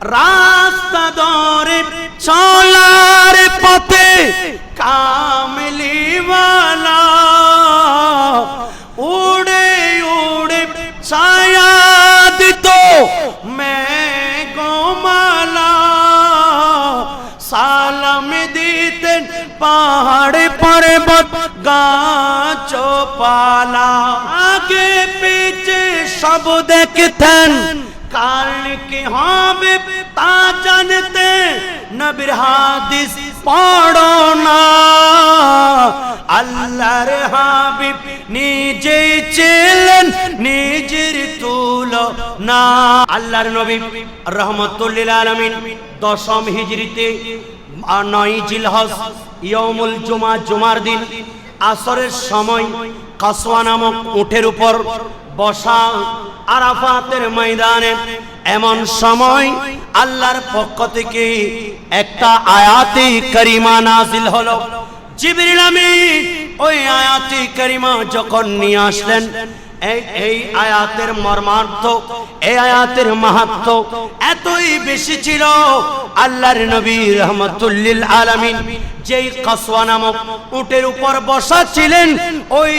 রাস্তা দরে চলার পথে কামলিওয়ালা উড়ে উড়ে ছায়া দিত মেঘমালা। সালাম দিতেন পাহাড়ে পর্বত গাছ পালা আগে পিছে সব দেখতেন কি হবে তা জানতে নবীর হাদিস পড়ো না। আল্লাহর হাবিব নিজেই ছিলেন, নিজের তুল না আল্লাহর নবী রহমতুল্লিল আলমিন দশম হিজরিতে আর নয় জিলহজ ইয়মুল জুমা জুমার দিন আসরের সময় কাসওয়া নামক উঠের উপর বসা আরাফাতের ময়দানে এমন সময় আল্লাহর পক্ষ থেকে একটা আয়াতি করিমা নাজিল হলো। জিবরিল আমিন ওই আয়াতি করিমা যখন নিয়ে আসলেন এই আয়াতের মর্মার্থ, এই আয়াতের মাহাত্ম এতই বেশি ছিল আল্লাহর নবী রহমতুল্লিল আলামিন যেই কসোয়া নামক উটের উপর বসা ছিলেন, ওই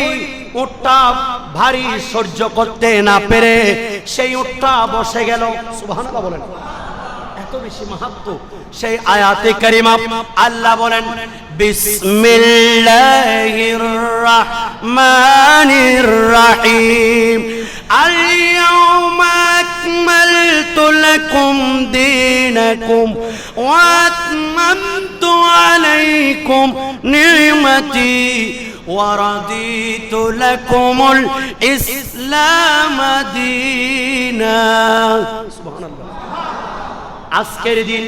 উটটা ভারী সহ্য করতে না পেরে সেই উটটা বসে গেল। সুবহানাল্লাহ বলেন। এত বেশি মাহাত্ম সেই আয়াতে কারিমা আল্লাহ বলেন বিসমিল্লাহির রহমানির রহিম اليوم أكملت لكم دينكم وأتممت عليكم نعمتي ورضيت لكم الإسلام دينا سبحان الله আজকের দিন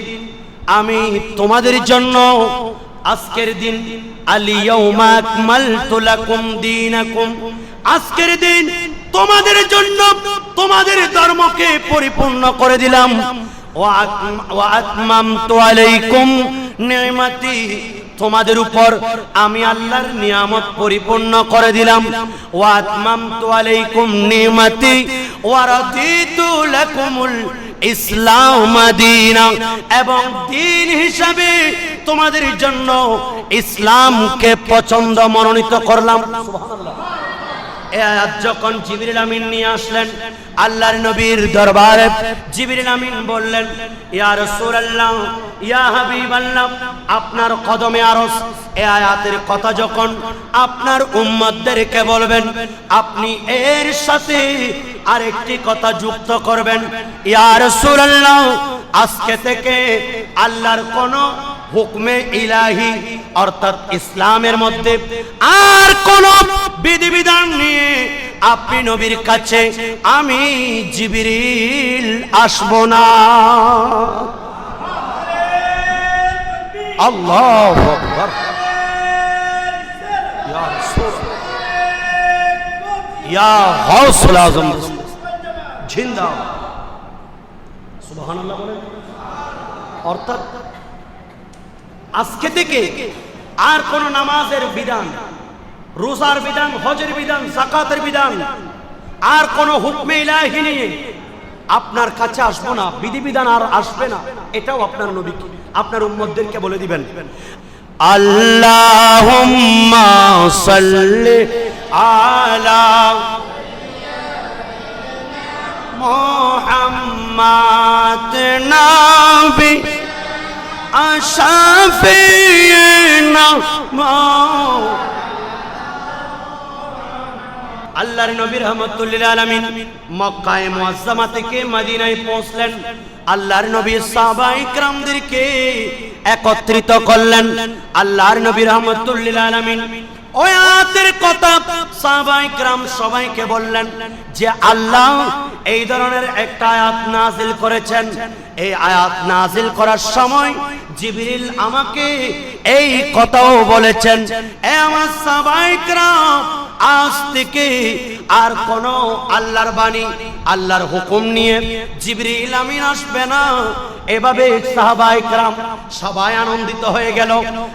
আমি তোমাদের জন্য আজকের দিন আজকের দিন তোমাদের জন্য তোমাদের ধর্মকে পরিপূর্ণ করে দিলাম। তোমাদের উপর আমি আল্লাহর নিয়ামত পরিপূর্ণ করে দিলাম। ওয়া আতমামতু আলাইকুম নি'মাতি ওয়া রাদিতু লাকুমুল ইসলাম দিনা এবং দিন হিসাবে তোমাদের জন্য ইসলামকে পছন্দ মনোনীত করলাম। এ আয়াত যখন জিবরিল আমিন নিয়ে আসলেন, আল্লাহর নবীর দরবারে, জিবরিল আমিন বললেন, ইয়া রাসূলুল্লাহ, ইয়া হাবিবাল্লাহ, আপনার কদমে আরস, এ আয়াতের কথা যখন আপনার উম্মতদেরকে বলবেন, আপনি এর সাথে আরেকটি কথা যুক্ত করবেন, ইয়া রাসূলুল্লাহ, আজকে থেকে আল্লাহর কোন হুকমে ইলাহি, অর্থাৎ ইসলামের মধ্যে আর কোন বিধিবিধান নিয়ে আপনি নবীর কাছে, আমি জিবিরিল আসব না। আল্লাহ ইয়া অর্থাৎ আজকে থেকে আর কোন নামাজের বিধান, রোজার বিধান, হজের বিধান, জাকাতের বিধান আর কোন হুকমে ইলাহি নিয়ে আপনার কাছে আসব না, বিধিবিধান আর আসবে না। এটাও আপনার নবীকে, আপনার উম্মতদেরকে বলে দিবেন। আল্লাহুম্মা সাল্লি আলা মোহাম্মদ নবী আল্লাহর নবী রহমতুল্লিল আলমিন মক্কায় মুআজ্জামা থেকে মদিনায় পৌঁছলেন। আল্লাহর নবী সাহাবা ইকরামদেরকে একত্রিত করলেন। আল্লাহর নবী রহমতুল্লিল আলামিন ওই আয়াতের কথা সাহাবা کرام সবাইকে বললেন যে আল্লাহ এই ধরনের একটা আয়াত নাজিল করেছেন। এই আয়াত নাজিল করার সময় জিবরিল আমাকে এই কথাও বলেছেন, এ আমার সাহাবা ইকরাম আজ থেকে আর কোন আল্লাহর বাণী আল্লাহর হুকুম নিয়ে জিবরিল আমিন আসবে না এভাবে সাহাবাই کرام সবাই আনন্দিত হয়ে গেল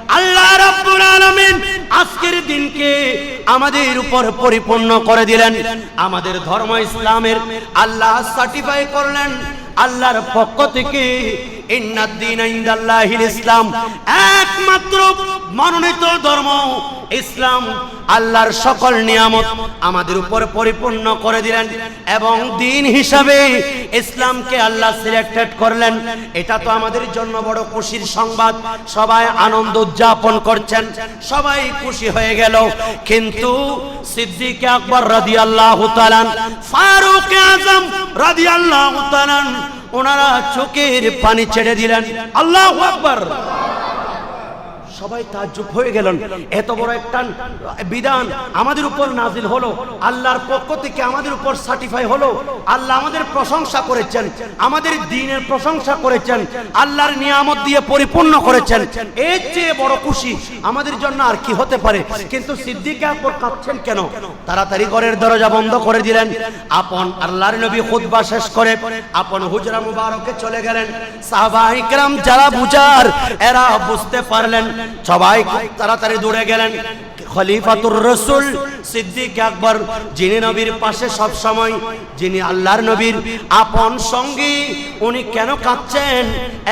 আল্লাহ রাব্বুল আলামিন আজকের দিনকে আমাদের উপর পরিপূর্ণ করে দিলেন আমাদের ধর্ম ইসলামের আল্লাহ সার্টিফাই করলেন আল্লাহর পক্ষ থেকে ইন্নাদ্দিন ইনদাল্লাহিল ইসলাম একমাত্র মনোনীত ধর্ম ইসলাম। আল্লাহর সকল নিয়ামত আমাদের উপর পরিপূর্ণ করে দিলেন এবং দিন হিসাবে ইসলামকে আল্লাহ সিলেক্টেড করলেন। এটা তো আমাদের জন্য বড় খুশির সংবাদ। সবাই আনন্দ উদযাপন করছেন। সবাই খুশি হয়ে গেল। কিন্তু সিদ্দিক আকবর রাদিয়াল্লাহু তাআলা, ফারুক আজম রাদিয়াল্লাহু তাআলা ওনারা চোখের পানি ছেড়ে দিলেন। আল্লাহ আকবার। সবাই তাজ্জুব হয়ে গেলেন। এত বড় একটা বিধান আমাদের উপর নাজিল হলো। আল্লাহর পক্ষ থেকে আমাদের উপর সার্টিফাই হলো। আল্লাহ আমাদের প্রশংসা করেছেন। আমাদের দিনের প্রশংসা করেছেন। আল্লাহর নিয়ামত দিয়ে পরিপূর্ণ করেছেন। এর চেয়ে বড় খুশি আমাদের জন্য আর কি হতে পারে? কিন্তু সিদ্দিক আকবর কাঁদছেন কেন? তাড়াতাড়ি ঘরের দরজা বন্ধ করে দিলেন। আপন আল্লাহর নবী খুতবা শেষ করে আপন হুজরা মুবারকে চলে গেলেন। সাহাবা ইকরাম যারা বুঝার, এরা বুঝতে পারলেন সবাই খুব তাড়াতাড়ি দৌড়ে গেলেন। খলিফাতুর রসুল সিদ্দিক আকবর যিনি নবীর পাশে সব সময় যিনি আল্লাহর নবীর আপন সঙ্গী উনি কেন কাঁদছেন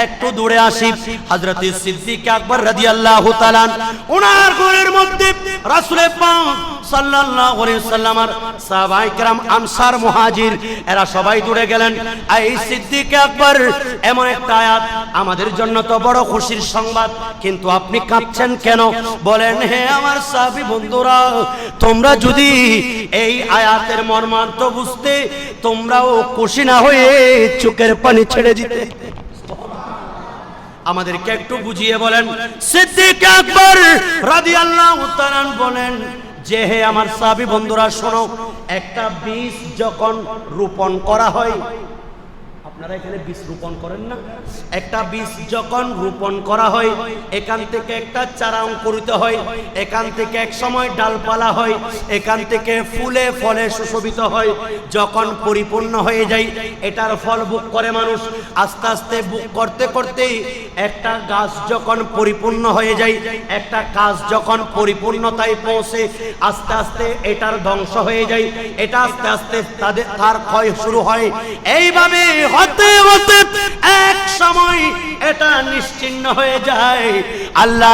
একটু দূরে আসি হযরত সিদ্দিক আকবর রাদিয়াল্লাহু তাআলা ওনার ঘরের মধ্যে রাসূলের পাক সাল্লাল্লাহু আলাইহি সাল্লামার সাহাবায়ে کرام আনসার মুহাজির এরা সবাই দূরে গেলেন এই সিদ্দিক আকবর এমন একটা আয়াত আমাদের জন্য তো বড় খুশির সংবাদ কিন্তু আপনি কাঁদছেন কেন বলেন হে আমার সাহাবী বন্ধুরা, তোমরা যদি এই আয়াতের মর্মার্থ বুঝতে, তোমরাও খুশি না হয়ে চোখের পানি ছেড়ে দিতে। আমাদেরকে একটু বুঝিয়ে বলেন। সিদ্দিক আকবর রাদিয়াল্লাহু তাআলা বলেন, যে হে আমার সাহাবী বন্ধুরা, শোনো, একটা বীজ যখন রোপণ করা হয় আপনারা এখানে বীজ রোপণ করেন না। একটা বীজ যখন রোপণ করা হয়, এখান থেকে একটা চারা অঙ্কুরিত হয়, এখান থেকে এক সময় ডালপালা হয়, এখান থেকে ফুলে ফলে সুশোভিত হয়, যখন পরিপূর্ণ হয়ে যায়, এটার ফল বুক করে মানুষ। আস্তে আস্তে বুক করতে করতে একটা গাছ যখন পরিপূর্ণ হয়ে যায়, একটা কাজ যখন পরিপূর্ণতায় পৌঁছে, আস্তে আস্তে এটার ধ্বংস হয়ে যায়, এটা আস্তে আস্তে তাদের, তার ক্ষয় শুরু হয়। এইভাবে হতে হতে এক সময় এটা নিশ্চিন্ন হয়ে যায়। আল্লাহ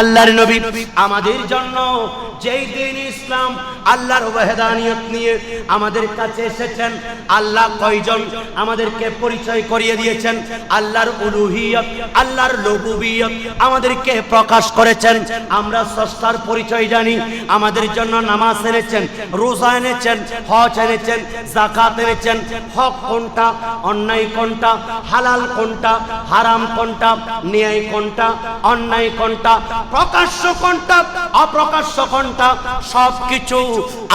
আল্লাহর নবী আমাদের জন্য যেই দিন ইসলাম আল্লাহর ওয়াহদানিয়ত নিয়ে আমাদের কাছে এসেছেন, আল্লাহ কয়জন আমাদেরকে পরিচয় করিয়ে দিয়েছেন, আল্লাহর উলুহিয়ত, আল্লাহর লবুবিয়ত আমাদেরকে প্রকাশ করেছেন। আমরা সস্তার পরিচয় জানি, আমাদের জন্য নামাজ এনেছেন, রোজা এনেছেন, হজ এনেছেন জাকাত এনেছেন, হক কোনটা, অন্যায় কোনটা, হালাল কোনটা হারাম কোনটা? ন্যায় কোনটা? অন্যায় কোনটা? প্রকাশ্য কোনটা? অপ্রকাশ্য কোনটা? সব কিছু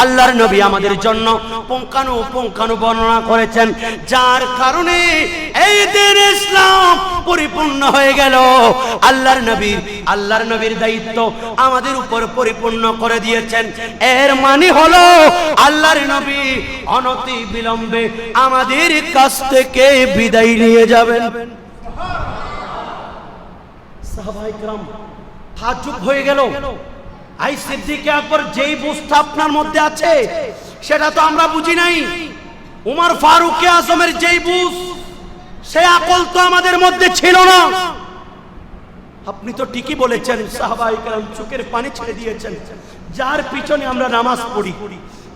আল্লাহর নবী আমাদের জন্য পুঙ্খানু পুঙ্খানু বর্ণনা করেছেন। যার কারণে পরিপূর্ণ হয়ে গেল। আল্লাহর নবীর আল্লাহর নবীর দায়িত্ব আমাদের উপর পরিপূর্ণ করে দিয়েছেন। এর মানে হলো আল্লাহর নবী অনতি বিলম্বে আমাদের কাছ থেকে বিদায় নিয়ে যাবেন। হয়ে গেল। আই সিদ্দিকে আকবর যেই বুঝটা আপনার মধ্যে আছে, সেটা তো আমরা বুঝি নাই। উমর ফারুক আজমের যেই বুঝ সে আকল তো আমাদের মধ্যে ছিল না। আপনি তো ঠিকই বলেছেন সাহাবাই কালাম চোখের পানি ছেড়ে দিয়েছেন। যার পিছনে আমরা নামাজ পড়ি।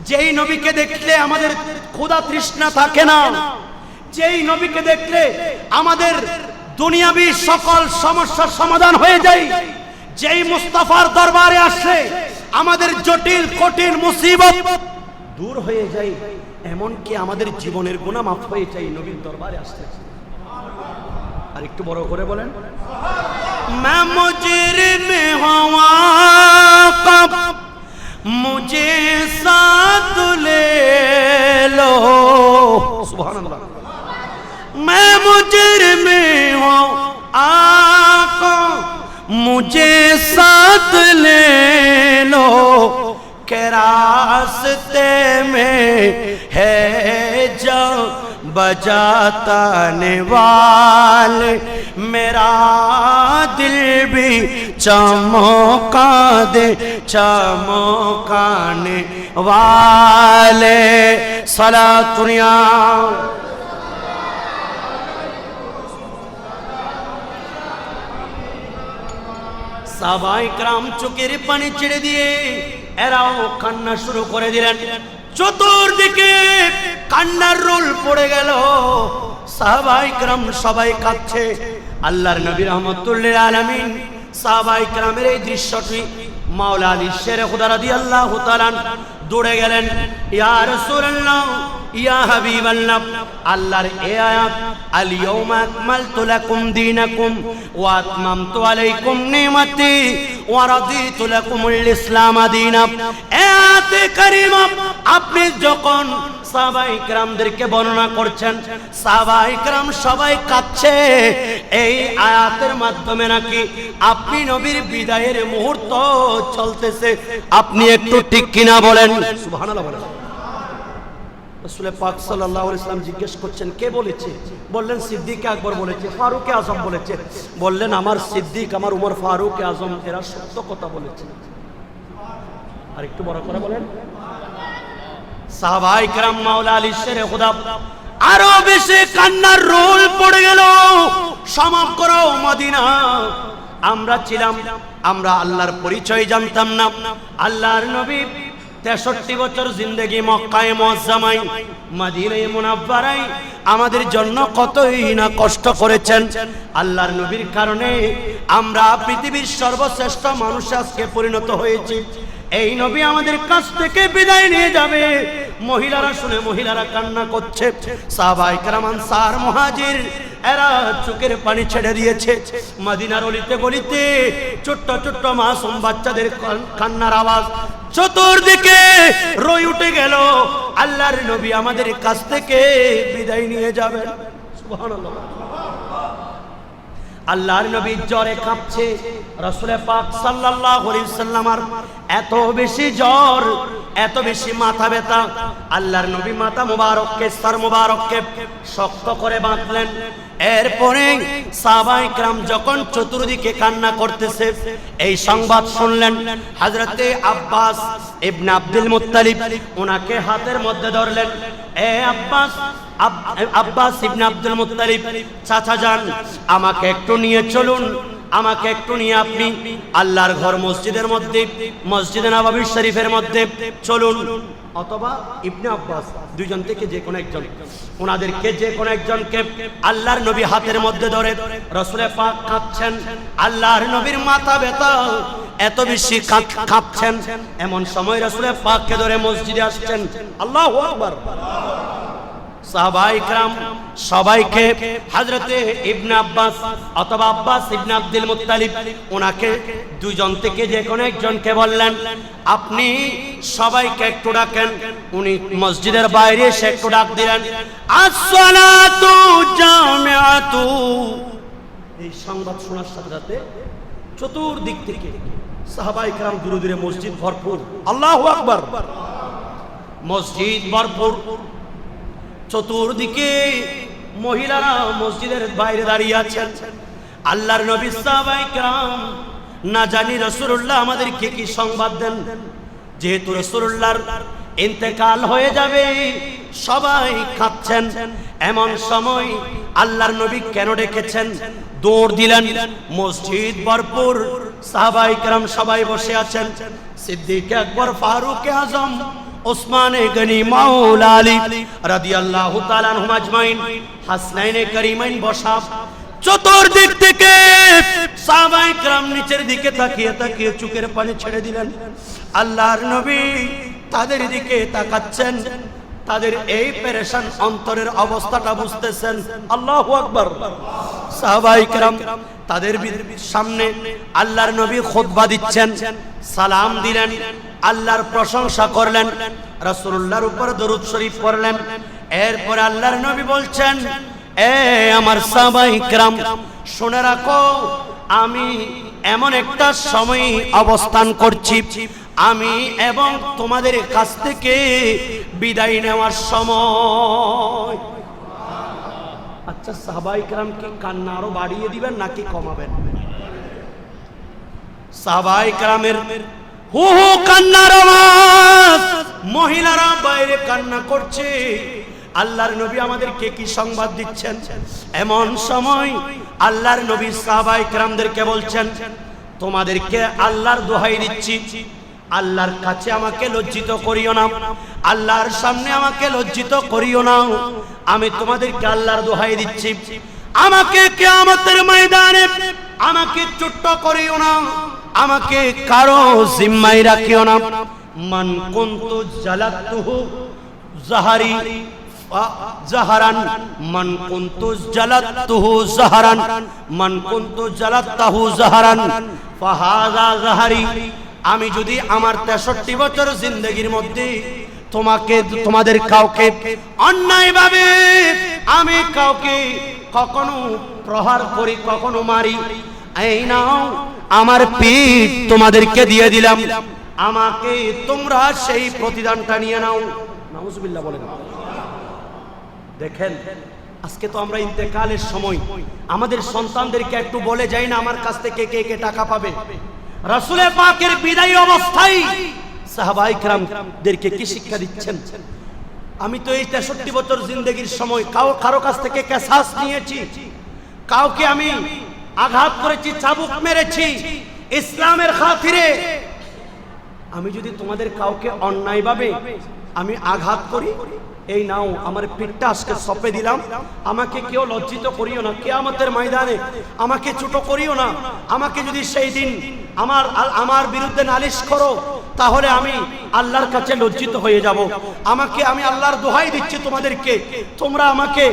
যেই নবীকে দেখলে আমাদের ক্ষুধা তৃষ্ণা থাকে না। যেই নবীকে দেখলে আমাদের দুনিয়াবি সকল সমস্যার সমাধান হয়ে যায়। যেই মুস্তাফার দরবারে আসলে আমাদের জটিল, কঠিন মুসিবত দূর হয়ে যায়। এমনকি আমাদের জীবনের গুণা মাফ হয়ে যায়, নবীর দরবারে আসলে। আর একটু বড় করে বলেন मैं मुजरिम हवा कब मुझे साथ ले लो सुभान अल्लाह मैं मुजरिम हूँ आका मुझे साथ ले लो के रास्ते में है जो बजाताने वाल मेरा दिल भी चमोका दे चमोकाने वाले। सला दुनिया। সাবাই ক্রাম চোখের পানি ছেড়ে দিয়ে এরাও কান্না শুরু করে দিলেন চতুর্দিকে কান্নার রোল পড়ে গেল। সাহাবাই ক্রাম সবাই কাঁদছে। আল্লাহর নবী রহমতুল্লাহ আলমিন সাহাবাই ক্রামের এই দৃশ্যটি মাওলা আলী শের খুদা রাদিয়াল্লাহু তাআলা দৌড়ে গেলেন। ইয়া রাসূলুল্লাহ, ইয়া হাবিবাল্লাহ, আল্লাহর এই আয়াত ওয়ারাদিতু লাকুমুল ইসলাম দীনা আয়াতে কারিমা, আপনি যখন সাহাবা ইকরামদেরকে বর্ণনা করছেন সাহাবা ইকরাম সবাই কাঁদছে, এই আয়াতের মাধ্যমে নাকি আপনি নবীর বিদায়ের মুহূর্ত চলতেছে, আপনি একটু ঠিক কিনা বলেন? সুবহানাল্লাহ বলেন। রসুলের পাক সাল্লাহ ইসলাম জিজ্ঞেস করছেন কে বলেছে বললেন সিদ্দিক আকবর বলেছে ফারুক আজম বলেছে বললেন আমার সিদ্দিক আমার উমর ফারুক আজম এরা সত্য কথা বলেছে আর একটু বড় করে বলেন সাহাবাই کرام মাওলা আলী শেরে খুদা আরো বেশি কান্নার রোল পড়ে গেল সমাপ করো মদিনা আমরা ছিলাম আমরা আল্লাহর পরিচয় জানতাম না আল্লাহর নবী তেষট্টি বছর জিন্দগি মক্কায় মজ্জামাই মাদিনায় মুনাব্বারাই আমাদের জন্য কতই না কষ্ট করেছেন। আল্লাহর নবীর কারণে আমরা পৃথিবীর সর্বশ্রেষ্ঠ মানুষ আজকে পরিণত হয়েছি। এই নবী আমাদের কাছ থেকে বিদায় নিয়ে যাবে। মহিলারা শুনে মহিলারা কান্না করছে। সাহাবাই কারামান সার মহাজির, এরা চোখের পানি ছেড়ে দিয়েছে। মদিনার অলিতে গলিতে ছোট্ট ছোট্ট মাসুম বাচ্চাদের কান্নার আওয়াজ চতুর্দিকে রই উঠে গেল। আল্লাহর নবী আমাদের কাছ থেকে বিদায় নিয়ে যাবেন। সুবহানাল্লাহ। আল্লাহর নবীর জ্বরে কাঁপছে। রসুলে পাক সাল্লাল্লাহু আলাইহি সাল্লামার এত বেশি জ্বর, এত বেশি মাথা ব্যথা, আল্লাহর নবী মাথা মুবারককে সর মুবারককে শক্ত করে বাঁধলেন। এরপরে সাবাইকরাম যখন চতুর্দিকে কান্না করতেছে, এই সংবাদ শুনলেন হাজরতে আব্বাস ইবনে আব্দুল মুত্তালিব। ওনাকে হাতের মধ্যে ধরলেন, এ Abbas Abbas ibn Abdul Muttalib, চাচা যান, আমাকে একটু নিয়ে চলুন, আমাকে একটু নিয়ে আপনি আল্লাহর ঘর মসজিদের মধ্যে, মসজিদে নবাবির শরীফের মধ্যে চলুন। অথবা ইবনে আব্বাস, দুইজন থেকে যে কোনো একজন। ওনাদেরকে যে কোনো একজনকে আল্লাহর নবী হাতের মধ্যে ধরে রসুলে পাক কাঁপছেন আল্লাহর নবীর মাথা বেতা এত বেশি কাঁপছেন এমন সময় রসুলে পাককে ধরে মসজিদে আসছেন। আল্লাহ সাহাবাইকরাম সবাইকে হযরতে ইবনে আব্বাস অথবা আব্বাস ইবনে আব্দুল মুত্তালিব ওনাকে দুইজন থেকে যে কোনো একজনকে বললেন আপনি সবাইকে একটু ডাকেন উনি মসজিদের বাইরে এসে একটু ডাক দিলেন আসসালাতু জামিআতু এই সংবাদ শোনার সাথে সাথে চতুর্দিক থেকে সাহাবাই کرام দূরে দূরে মসজিদ ভরপুর আল্লাহু আকবার মসজিদ ভরপুর চতুর্দিকে মহিলারা মসজিদের বাইরে দাঁড়িয়ে আছেন। আল্লাহর নবী সাহাবাইকরাম না জানি রাসূলুল্লাহ আমাদেরকে কি সংবাদ দেন। যেহেতু রাসূলুল্লাহর ইন্তেকাল হয়ে যাবে, সবাই কাঁদছেন। এমন সময় আল্লাহর নবী কেন ডেকেছেন? দৌড় দিলেন। মসজিদ ভরপুর। সাহাবাই সাহাবাইকরাম সবাই বসে আছেন। সিদ্দিক একবার ফারুক আজম ওসমানে গনি মাওলা আলী রাদিয়াল্লাহু তাআলা আনহুম আজমাইন হাসনাইনে করিমাইন বসা চতুর্দিক থেকে সাহাবায়ে کرام নিচের দিকে তাকিয়ে তাকিয়ে চোখের পানি ছেড়ে দিলেন আল্লাহর নবী তাদের দিকে তাকাচ্ছেন তাদের এই পেরেশান অন্তরের অবস্থাটা বুঝতেছেন আল্লাহু আকবার সাহাবাই کرام তাদের সামনে আল্লাহর নবী খোদবা দিচ্ছেন, সালাম দিলেন, আল্লাহর প্রশংসা করলেন রসুল্লাহর উপর দরুদ শরীফ করলেন এরপর আল্লাহর নবী বলছেন, এ আমার সাবাহিকরাম শুনে রাখো, আমি এমন একটা সময় অবস্থান করছি। আমি এবং তোমাদের কাছ থেকে বিদায় নেওয়ার সময় আচ্ছা সাহবাইকরাম কি কান্না আরও বাড়িয়ে দিবেন নাকি কমাবেন? সাহবাইকরামের হু হু কান্নার আওয়াজ, মহিলারা বাইরে কান্না করছে। আল্লাহর নবী আমাদেরকে কি সংবাদ দিচ্ছেন? এমন সময় আল্লাহর নবী সাহাবাই কেরামদেরকে বলছেন, তোমাদেরকে আল্লাহর দোহাই দিচ্ছি। আল্লাহর কাছে আমাকে লজ্জিত করিও না। আল্লাহর সামনে আমাকে লজ্জিত করিও না। আমি তোমাদেরকে আল্লাহর দোহাই দিচ্ছি। আমাকে কিয়ামতের ময়দানে আমাকে ছোট্ট করিও না। আমাকে কারও জিম্মাই রাখিও না। মান কুনতু জালাতুহু জাহারি জাহারান। মান কুনতু জালাতুহু জাহারান। মান কুনতু জালাতাহু জাহারান। ফাহাযা জাহারি আমি যদি আমার তেষট্টি বছর জিন্দগির মধ্যে তোমাকে, তোমাদের কাউকে অন্যায়ভাবে আমি কাউকে কখনো প্রহার করি, কখনো মারি, এই নাও, আমার পিঠ তোমাদেরকে দিয়ে দিলাম। আমাকে তোমরা সেই প্রতিদানটা নিয়ে নাও। নাউজুবিল্লাহ বলেন। দেখেন, আজকে তো আমরা ইন্তেকালের সময়। আমাদের সন্তানদেরকে একটু বলে যাই না, আমার কাছ থেকে কে কে টাকা পাবে? রাসুলের পাকের বিদায়ী অবস্থায় সাহাবাই দেরকে কি শিক্ষা দিচ্ছেন? আমি তো এই তেষট্টি বছর জিন্দগির সময় কাউ কারও কাছ থেকে ক্যাসাস নিয়েছি। কাউকে আমি আঘাত করেছি, চাবুক মেরেছি, ইসলামের খাতিরে। আমি যদি তোমাদের কাউকে অন্যায়ভাবে আমি আঘাত করি এই নাও, আমার পিঠটা আজকে সপে দিলাম। আমাকে কেউ লজ্জিত করিও না কে কেয়ামতের ময়দানে আমাকে ছোট করিও না। আমাকে যদি সেই দিন আমার আমার বিরুদ্ধে নালিশ করো, তাহলে আমি আল্লাহর কাছে লজ্জিত হয়ে যাব। আমাকে আমি আল্লাহর দোহাই দিচ্ছি তোমাদেরকে। তোমরা আমাকে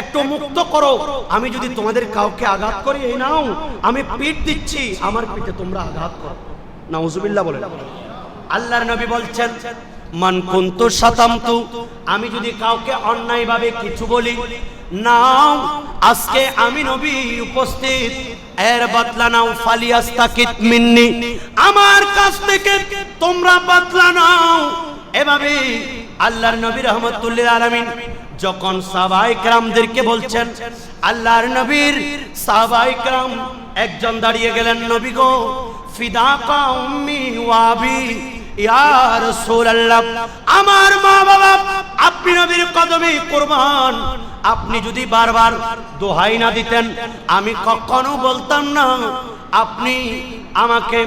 একটু মুক্ত করো। আমি যদি তোমাদের কাউকে আঘাত করি, এই নাও, আমি পিঠ দিচ্ছি, আমার পিঠে তোমরা আঘাত করো। নাউজুবিল্লাহ বলে আল্লাহর নবী বলছেন মানকুন্ত সাতান্ত আমি যদি কাউকে অন্যায়ভাবে কিছু বলি, নাও, আজকে আমি নবী উপস্থিত। এর বদলা নাও, ফালিয়াস্তাকিত মিন্নি। আমার কাছ থেকে তোমরা বদলা নাও। এভাবে আল্লাহর নবী রহমতুল্লিল আলামিন যখন সাহাবাই کرامদেরকে বলছেন, আল্লাহর নবীর সাহাবাই کرام একজন দাঁড়িয়ে গেলেন, নবী গো ফিদা কাউমি ওয়াবি ইয়া রাসূলুল্লাহ, আমার মা বাবা আপনি নবীর কদমে কুরবান। আপনি যদি বারবার দোহাই না দিতেন, আমি কখনো বলতাম না, আপনি আমাকে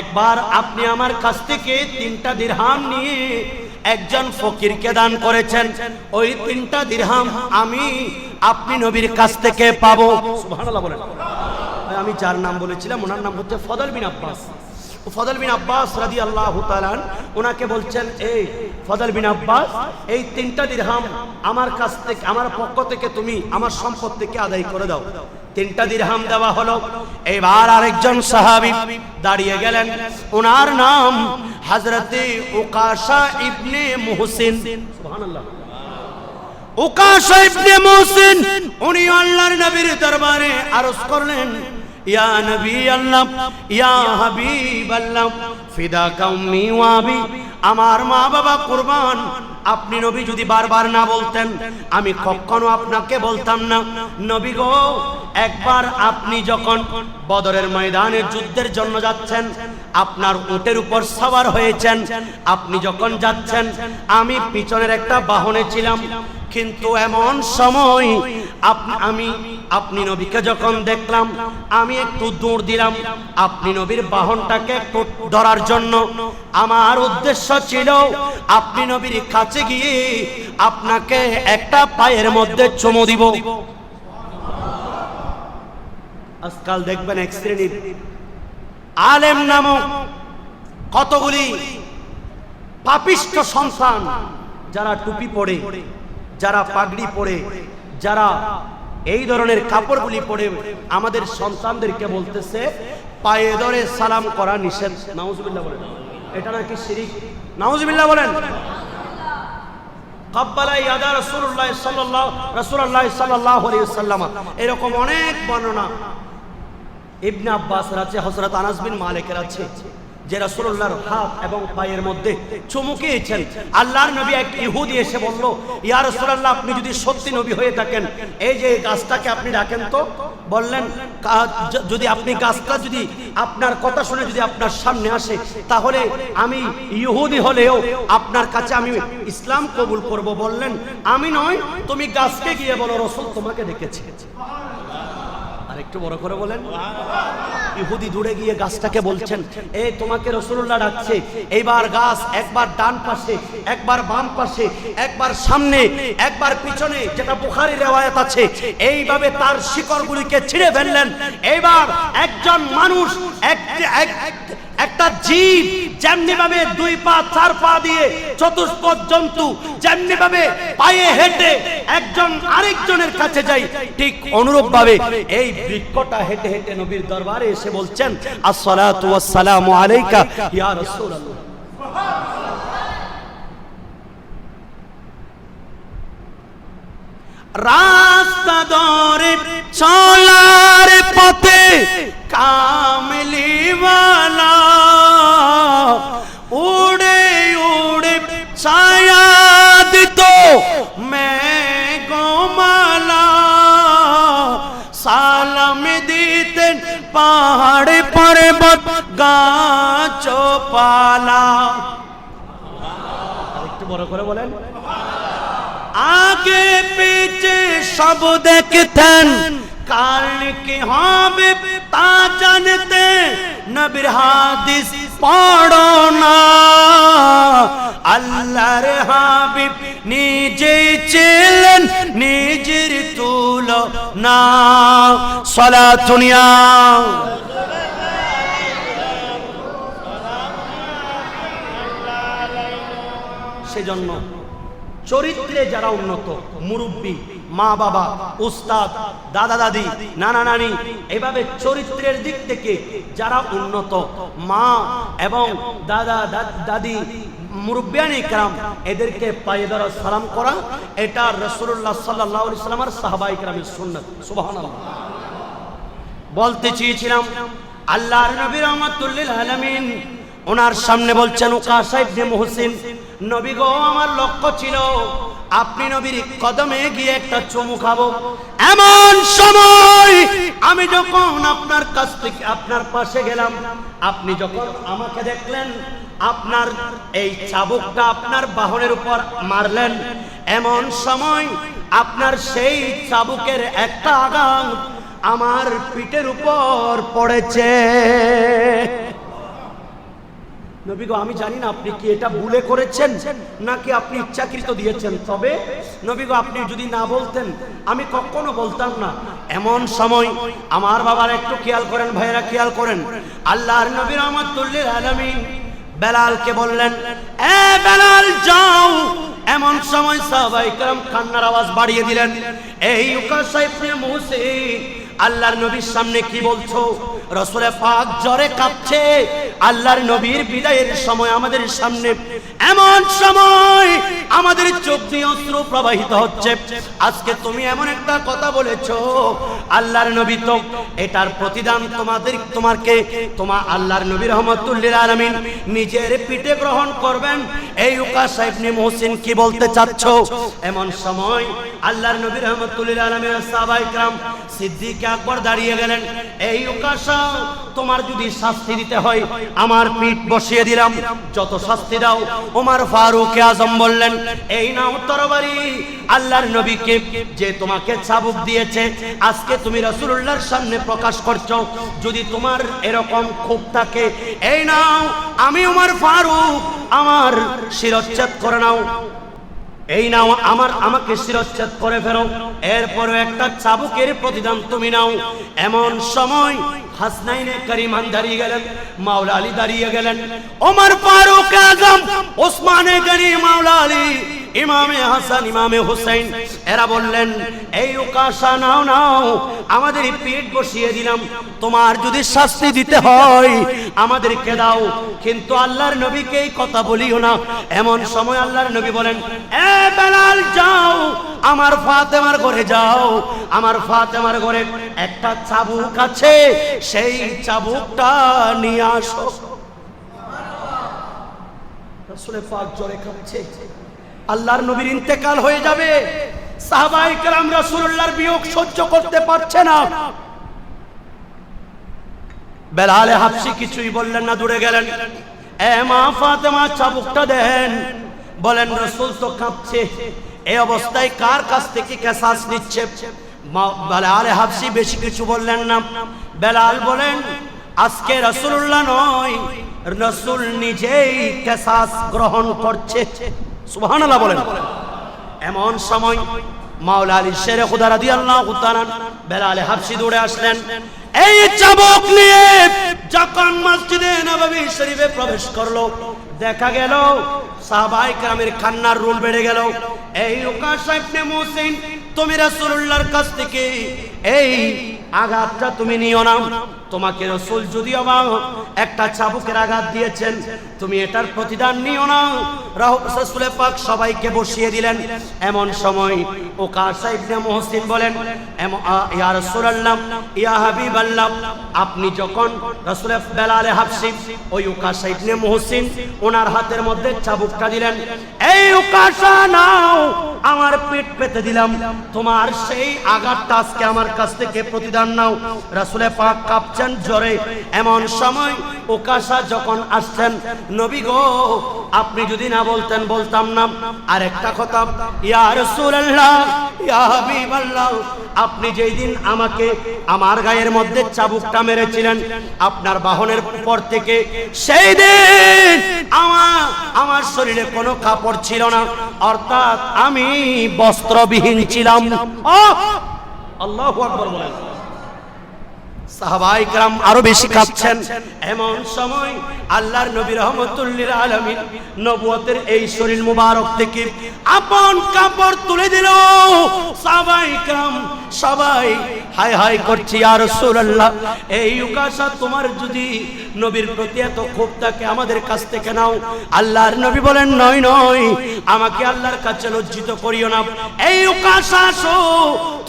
একবার আপনি আমার কাছ থেকে তিনটা দিরহাম নিয়ে একজন ফকিরকে দান করেছেন। ওই তিনটা দিরহাম আমি আপনি নবীর কাছ থেকে পাবো। আমি যার নাম বলেছিলাম, ওনার নাম হচ্ছে ফদল বিন আব্বাস। ও ফদল বিন আব্বাস রাদি আল্লাহ তালান ওনাকে বলছেন, এই ফদল বিন আব্বাস, এই তিনটা দিরহাম আমার কাছ থেকে, আমার পক্ষ থেকে তুমি আমার সম্পদ থেকে আদায় করে দাও। তিনটা দিরহাম দেওয়া হলো। এবার আরেকজন সাহাবী দাঁড়িয়ে গেলেন। ওনার নাম হযরতে উকাশা ইবনে মুহসিন। সুবহানাল্লাহ। উকাশা ইবনে মুহসিন, উনি আল্লাহর নবীর দরবারে আরজ করলেন ইয়া নবী আল্লাহ, ইয়া হাবিব আল্লাহ, ফিদা কাউমি ওয়াবি, আমার মা বাবা কুরবান। আপনি নবী যদি বারবার না বলতেন, আমি কখনো আপনাকে বলতাম না। নবী গো, একবার আপনি যখন বদরের ময়দানে যুদ্ধের জন্য যাচ্ছেন, আপনার উটের উপর সওয়ার হয়েছেন। আপনি যখন যাচ্ছেন, আমি পিছনের একটা বাহনে ছিলাম। কিন্তু এমন সময় আমি আপনি নবীকে যখন দেখলাম, আমি একটু দূর দিলাম। আপনি নবীর বাহনটাকে একটু ধরার জন্য। আমার উদ্দেশ্য ছিল, আপনি নবীর কাছে গিয়ে আপনাকে একটা পায়ের মধ্যে চুমু দিব। আজকাল দেখবেন এক শ্রেণির আলেম নামক কতগুলি পাপিষ্ট সন্তান যারা টুপি পরে যারা পাগড়ি পরে, যারা এই ধরনের কাপড়গুলি পরে আমাদের সন্তানদেরকে বলতেছে, পায়ে ধরে সালাম করা নিষেধ। নাউজুবিল্লাহ বলেন। এটা নাকি শিরিক? নাউজুবিল্লাহ বলেন। এরকম অনেক বর্ণনা। ইবনে আব্বাসের আছে, হযরত আনাস মালিকের আছে। যে রাসূলুল্লাহর হাত এবং পায়ের মধ্যে চুমুকিয়েছেন আল্লাহর নবী এক ইহুদি এসে বলল, ইয়া রাসূলুল্লাহ, আপনি যদি সত্যি নবী হয়ে থাকেন, এই যে গাছটাকে আপনি রাখেন তো? বললেন যদি আপনি গাছটা যদি আপনার কথা শুনে যদি আপনার সামনে আসে, তাহলে আমি ইহুদি হলেও আপনার কাছে আমি ইসলাম কবুল করব। বললেন, আমি নয়, তুমি গাছকে গিয়ে বলো, রসুল তোমাকে আর একটু বড় করে বলেন। ইহুদি দূরে গিয়ে গাছটাকে বলছেন, এই তোমাকে রসুল্লাহ ডাকছে। এইবার গাছ একবার ডান পাশে, একবার বাম পাশে, একবার সামনে, একবার পিছনে, যেটা বুখারি রেওয়ায়ত আছে, এইভাবে তার শিকড়গুলিকে ছিঁড়ে ফেললেন। এইবার একজন মানুষ এক- একটা জীব যেমনি ভাবে দুই পা, চার পা দিয়ে চতুষ্পদ জন্তু যেমনি ভাবে পায়ে হেঁটে একজন আরেকজনের কাছে যাই, ঠিক অনুরূপ ভাবে এই বৃক্ষটা হেঁটে হেঁটে নবীর দরবারে এসে বলছেন, আসসালাতু ওয়াসসালামু আলাইকা ইয়া রাসূলুল্লাহ। রাস্তা দরে চলার পথে কামলিওয়ালা উড়ে উড়ে ছায়া দিত मैं গোমালা সালাম দিতেন পাহাড় পর্বত গাছ পালা একটু বড় করে বলেন। আগে পিছে সব দেখতেন কাল কি হবে তা জানতে নবীর হাদিস পড়ো না। আল্লাহর হাবিব নিজে ছিলেন, নিজের তুল না সলাতুনিয়া সেজন্য চরিত্রে যারা উন্নত, মুরব্বী মা বাবা, উস্তাদ, দাদা দাদি, নানা নানি, এভাবে চরিত্রের দিক থেকে যারা উন্নত, মা এবং দাদা দাদি, মুরব্বিয়ানি ইকরাম, এদেরকে পায়ে ধরা সালাম করা, এটা রসুল্লাহ সাল্লাহ সাল্লামার সাহাবা ইকরামের সুন্নত সুবাহান বলতে চেয়েছিলাম, আল্লাহর নবী রহমাতুল্লিল আলমিন, ওনার সামনে বলছেন উকাশা ইবনে মুহসিন, নবী গো, আমার লক্ষ্য ছিল আপনি নবীর কদমে গিয়ে একটা চুমু খাব। এমন সময় আমি যখন আপনার কাছ থেকে আপনার পাশে গেলাম, আপনি যখন আমাকে দেখলেন, আপনার এই চাবুকটা আপনার বাহনের উপর মারলেন, এমন সময় আপনার সেই চাবুকের একটা আঘাত আমার পিঠের উপর পড়েছে। নবী গো আমি জানি না আপনি কি এটা ভুলে করেছেন নাকি আপনি ইচ্ছাকৃত দিয়েছেন তবে নবী গো আপনি যদি না বলতেন আমি কখনো বলতাম না এমন সময় আমার বাবার একটু খেয়াল করেন ভাইয়েরা খেয়াল করেন আল্লাহর নবী রহমতুল্লিল আলামিন বেলালকে বললেন এ বেলাল যাও এমন সময় সাহাবাই کرام কান্নার আওয়াজ বাড়িয়ে দিলেন এই উকাশা ইবনে মুহসিন আল্লাহর নবীর সামনে কি বলছো রসুলে পাক জ্বরে কাঁপছে আল্লাহর নবীর বিদায়ের সময় আমাদের সামনে এমন সময় আমাদের চোখ দিয়ে অস্ত্র প্রবাহিত হচ্ছে। আজকে তুমি এমন একটা কথা বলেছ, আল্লাহর নবী তো এটার প্রতিদান তোমাদের তোমাকে তোমার আল্লাহর নবী রহমতুল্লিল আলমিন নিজের পিঠে গ্রহণ করবেন। এই উকা সাহেব নি মোহসিন কি বলতে চাচ্ছ? এমন সময় আল্লাহর নবী রহমতুল্লিল আলমিন সাহবাইকরাম সিদ্দিক আকবর দাঁড়িয়ে গেলেন। এই উকাশা, তোমার যদি শাস্তি দিতে হয়, আমার পিঠ বসিয়ে দিলাম। যত শাস্তি দাও ওমর ফারুক আজম বললেন, এই নাও তরবারি আল্লাহর নবীকে যে তোমাকে চাবুক দিয়েছে, আজকে তুমি রাসূলুল্লাহর সামনে প্রকাশ করছ। যদি তোমার এরকম ক্ষোভ থাকে, এই নাও, আমি ওমর ফারুক, আমার শিরচ্ছেদ করে নাও। এই নাও, আমার, আমাকে শিরচ্ছেদ করে ফেরো। এরপরে একটা চাবুকের প্রতিদান তুমি নাও। এমন সময় হাসনাইনে করিমান দাঁড়িয়ে গেলেন, মাওলা আলী দাঁড়িয়ে গেলেন। ওমর ফারুক আজম, ওসমানে গনি মাওলা আলী ইমামে হাসান, ইমামে হুসাইন, এরা বললেন, এই উকাশা নাও নাও, আমাদের পেট বসিয়ে দিলাম। তোমার যদি শাস্তি দিতে হয়, আমাদেরকে দাও। কিন্তু আল্লাহর নবীকে এই কথা বলিও না। এমন সময় আল্লাহর নবী বলেন, এ বেলাল, যাও, আমার ফাতেমার ঘরে যাও। আমার ফাতেমার ঘরে একটা চাবুক আছে, সেই চাবুকটা নিয়ে আসো। রাসূলে পাক জোরে খাচ্ছে আল্লাহর নবীর ইন্তেকাল হয়ে যাবে। সাহাবাই কালাম বিয়োগ সহ্য করতে পারছে না। বেলালে হাফসি কিছুই বললেন না, দূরে গেলেন। এ মা ফাতেমা, চাবুকটা দেন। বলেন, রসুল তো কাঁপছে। এই অবস্থায় কার কাছ থেকে কেসাস নিচ্ছে? বেলাল হাফসি বেশি কিছু বললেন না। বেলাল বলেন, আজকে রসুল্লাহ নয়, রসুল নিজেই কেসাস গ্রহণ করছে। সুবহানাল্লাহ বলেন। এমন সময় মাওলা আলী শেরে খুদা রাদিয়াল্লাহু তাআলা বেলালে হাফসি দৌড়ে আসলেন। এই চাবক নিয়ে যখন মসজিদে নববী শরীফে প্রবেশ করল, দেখা গেল সাহাবাই کرامের খান্নার রোল বেড়ে গেল। এই উকাশ ইবনে মুসিন, তুমি রাসূলুল্লাহর কাছ থেকে এই আঘাতটা তুমি নিও না। তোমাকে রসুল যদিও বা একটা চাবুকের আঘাত দিয়েছেন, তুমি এটার প্রতিদান নিও না। রসুল পাক সবাইকে বসিয়ে দিলেন। এমন সময় ও ইবনে মুহসিন বলেন ইয়া রাসূলুল্লাহ, ইয়া আপনি যখন রাসূল বেলালে হাবশি ওই মুহসিন ওনার হাতের মধ্যে চাবুকটা দিলেন, এই উকাশা নাও, আমার পেট পেতে দিলাম। তোমার সেই আঘাতটা আজকে আমার কাছ থেকে প্রতিদান নাও। রাসূলে পাক কাঁপছেন জ্বরে। এমন সময় ওকাশা যখন আসছেন, নবী গো, আপনি যদি না বলতেন, বলতাম না। আর একটা কথা, ইয়া রাসূলুল্লাহ, ইয়া হাবিবাল্লাহ, আপনি যেই দিন আমাকে আমার গায়ের মধ্যে চাবুকটা মেরেছিলেন, আপনার বাহনের পর থেকে সেই দিন আমার আমার শরীরে কোনো কাপড় ছিল না। অর্থাৎ আমি বস্ত্রবিহীন ছিলাম। আল্লাহু আকবার বলেন। সাহাবাই کرام আরো বেশি কাঁদছেন এমন সময় আল্লাহর নবী রহমতুল্লিল আলামিন নবুয়তের এই শরীর মুবারক থেকে আপন কাপড় তুলে দিল সাহাবাই کرام সবাই হাই হাই করছি আর রাসূলুল্লাহ এই উকাশা তোমার যদি নবীর প্রতি এত ক্ষোভ থাকে আমাদের কাছ থেকে নাও আল্লাহর নবী বলেন নয় নয় আমাকে আল্লাহর কাছে লজ্জিত করিও না এই উকাশা আসো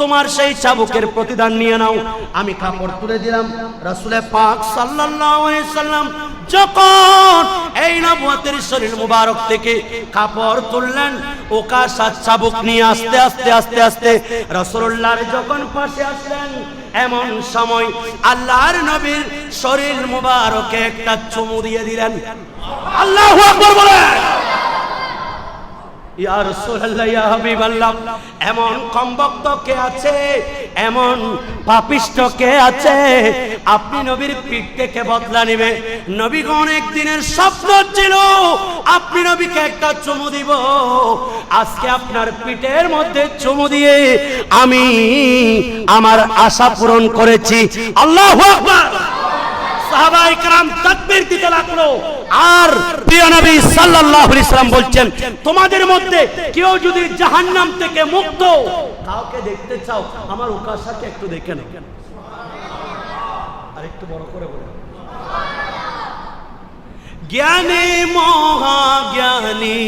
তোমার সেই চাবুকের প্রতিদান নিয়ে নাও আমি কাপড় তুলে দিলাম। রাসূলে পাক সাল্লাম যখন এই নবুয়তের শরীর মুবারক থেকে কাপড় তুললেন ওকাশা চাবুক নিয়ে আস্তে আস্তে আস্তে আস্তে রাসূলুল্লাহর যখন পাশে আসলেন, এমন সময় আল্লাহর নবীর শরীর মুবারকে একটা চুমু দিয়ে দিলেন। আল্লাহ বলেন ইয়া রাসূলুল্লাহ ইয়া হাবিবাল্লাহ এমন কমবক্ত কে আছে? এমন পাপিষ্ট কে আছে? আপনি নবীর পিঠ থেকে বদলা নেবে। নবী অনেক দিনের স্বপ্ন ছিল, আপনি নবীকে একটা চুমু দিব। আজকে আপনার পিঠের মধ্যে চুমু দিয়ে আমি আমার আশা পূরণ করেছি। আল্লাহু আকবার! তোমাদের মধ্যে কেউ যদি জাহান নাম থেকে মুক্ত কাউকে দেখতে চাও, আমার উকাশাকে একটু দেখে নাও। আর একটু বড় করে বলো। জ্ঞানী, মহাজ্ঞানী,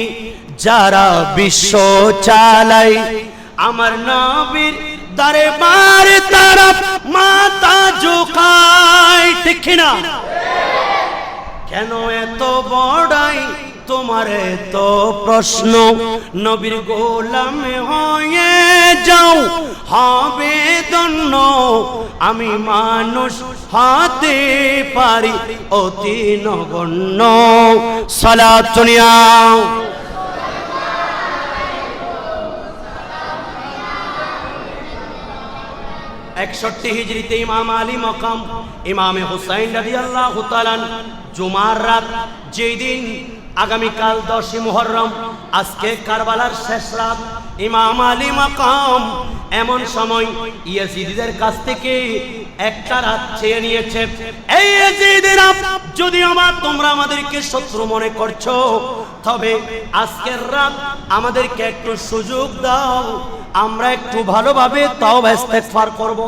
যারা বিশ্ব চালাই আমার নবীর দরবার তারা মাথা ঝুঁকায় ঠিক না কেন এত বড়াই? তোমার এত প্রশ্ন। নবীর গোলাম হয়ে যাও, হবে দন্য আমি মানুষ হাতে পারি, অতি নগণ্য। সালাতুনিয়া একষট্টি হিজড়িতে ইমাম আলী মকাম, ইমামে হুসাইন রাজি আল্লাহ হুতালান জুমার রাত, যেই দিন আগামীকাল দশই মোহরম আজকে কারবালার শেষ রাত ইমাম আলী মাকাম, এমন সময় ইয়াজিদের কাছ থেকে একটা রাত চেয়ে নিয়েছে, এই ইয়াজিদের যদি আমার, তোমরা আমাদেরকে শত্রু মনে করছ, তবে আজকের রাত আমাদেরকে একটু সুযোগ দাও, আমরা একটু ভালোভাবে তাও ইস্তেগফার করব।